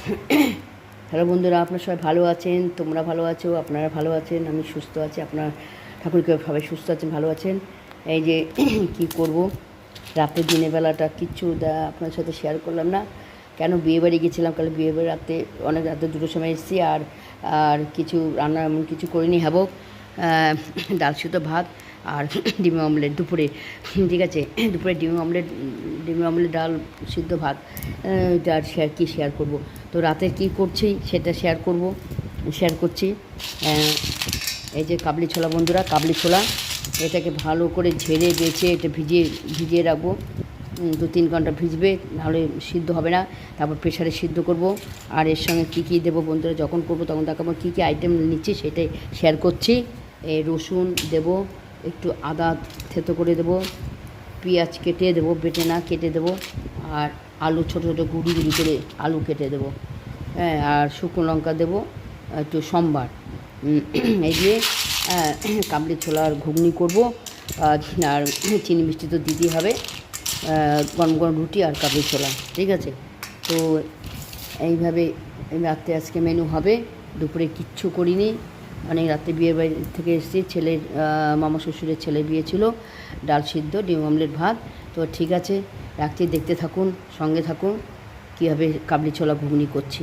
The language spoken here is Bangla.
হ্যালো বন্ধুরা, আপনারা সবাই ভালো আছেন? তোমরা ভালো আছো? আপনারা ভালো আছেন? আমি সুস্থ আছি। আপনার, ঠাকুরকে সবাই সুস্থ আছেন, ভালো আছেন? এই যে কি করব? রাতে দিনের বেলাটা কিচ্ছু আপনার সাথে শেয়ার করলাম না। কেন বিয়ে বাড়ি গেছিলাম? কাল বিয়ে বাড়ি রাতে অনেক রাতে দুটোর সময় এসেছি আর আর কিছু রান্না এমন কিছু করিনি হ্যাবক ডাল সুতো ভাত। আর ডিমের অমলেট, দুপুরে, ঠিক আছে, দুপুরে ডিমের অমলেট ডিমের অমলেট, ডাল, সিদ্ধ ভাত আর শেয়ার কী শেয়ার করব? তো রাতে কি করছি সেটা শেয়ার করব শেয়ার করছি। এই যে কাবলি ছোলা বন্ধুরা, কাবলি ছোলা, এটাকে ভালো করে ঝেড়ে বেছে এটা ভিজিয়ে ভিজিয়ে রাখব। দু তিন ঘণ্টা ভিজবে, নাহলে সিদ্ধ হবে না। তারপর প্রেশারে সিদ্ধ করব। আর এর সঙ্গে কী কী দেবো বন্ধুরা, যখন করব তখন দেখাবো কী কী আইটেম নিচ্ছি, সেটাই শেয়ার করছি। রসুন দেব একটু আদা থেতো করে দেবো পেঁয়াজ কেটে দেবো বেটে না কেটে দেবো আর আলু ছোটো ছোটো গুঁড়ি গুঁড়ি করে আলু কেটে দেবো। হ্যাঁ আর শুকনো লঙ্কা দেবো একটু সম্বার। এই দিয়ে আহ, কাবলি ছোলার ঘুগনি করব আর চিনি মিষ্টি তো দিতেই হবে গরম গরম রুটি আর কাবলি ছোলা ঠিক আছে? তো এইভাবে এই রাত্রে আজকে মেনু হবে দুপুরে কিচ্ছু করিনি। অনেক রাত্রে বিয়ের বাড়ি থেকে এসেছি। ছেলে মামা শ্বশুরের ছেলে বিয়ে ছিল, ডাল সিদ্ধ, ডিম অমলেট ভাত। তো ঠিক আছে, রাখছি, দেখতে থাকুন, সঙ্গে থাকুন, কীভাবে কাবলি ছোলা ঘুগনি করছি।